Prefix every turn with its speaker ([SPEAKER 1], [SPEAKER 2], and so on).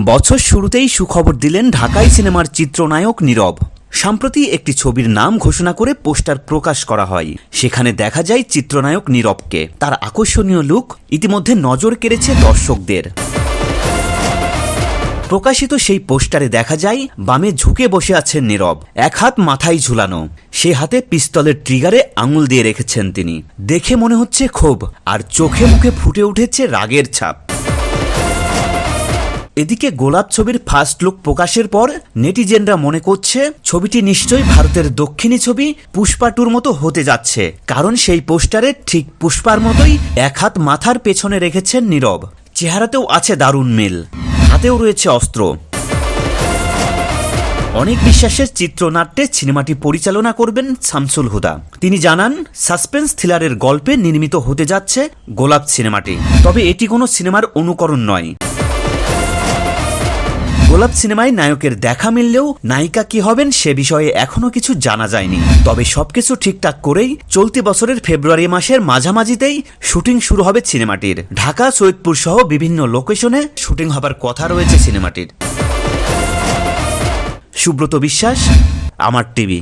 [SPEAKER 1] বছর শুরুতেই সুখবর দিলেন ঢাকাই সিনেমার চিত্রনায়ক নীরব। সম্প্রতি একটি ছবির নাম ঘোষণা করে পোস্টার প্রকাশ করা হয়। সেখানে দেখা যায় চিত্রনায়ক নীরবকে। তার আকর্ষণীয় লুক ইতিমধ্যে নজর কেড়েছে দর্শকদের। প্রকাশিত সেই পোস্টারে দেখা যায়, বামে ঝুঁকে বসে আছেন নীরব। এক হাত মাথায় ঝুলানো। সে হাতে পিস্তলের ট্রিগারে আঙুল দিয়ে রেখেছেন তিনি। দেখে মনে হচ্ছে ক্ষোভ, আর চোখে মুখে ফুটে উঠেছে রাগের ছাপ। এদিকে গোলাপ ছবির ফার্স্ট লুক প্রকাশের পর নেটিজেনরা মনে করছে ছবিটি নিশ্চয়ই ভারতের দক্ষিণী ছবি পুষ্পা টুর মতো হতে যাচ্ছে, কারণ সেই পোস্টারে ঠিক পুষ্পার মতোই এক হাত মাথার পেছনে রেখেছেন নীরব। চেহারাতেও আছে দারুণ মিল। হাতেও রয়েছে অস্ত্র। অনেক বিশ্বাসের চিত্রনাট্যে সিনেমাটি পরিচালনা করবেন শামসুল হুদা। তিনি জানান, সাসপেন্স থ্রিলারের গল্পে নির্মিত হতে যাচ্ছে গোলাপ সিনেমাটি। তবে এটি কোনো সিনেমার অনুকরণ নয়। গোলাপ সিনেমায় নায়কের দেখা মিললেও নায়িকা কি হবেন সে বিষয়ে এখনও কিছু জানা যায়নি। তবে সবকিছু ঠিকঠাক করেই চলতি বছরের ফেব্রুয়ারি মাসের মাঝামাঝিতেই শুটিং শুরু হবে সিনেমাটির। ঢাকা, সৈয়দপুর সহ বিভিন্ন লোকেশনে শুটিং হবার কথা রয়েছে সিনেমাটির। সুব্রত বিশ্বাস, আমার টিভি।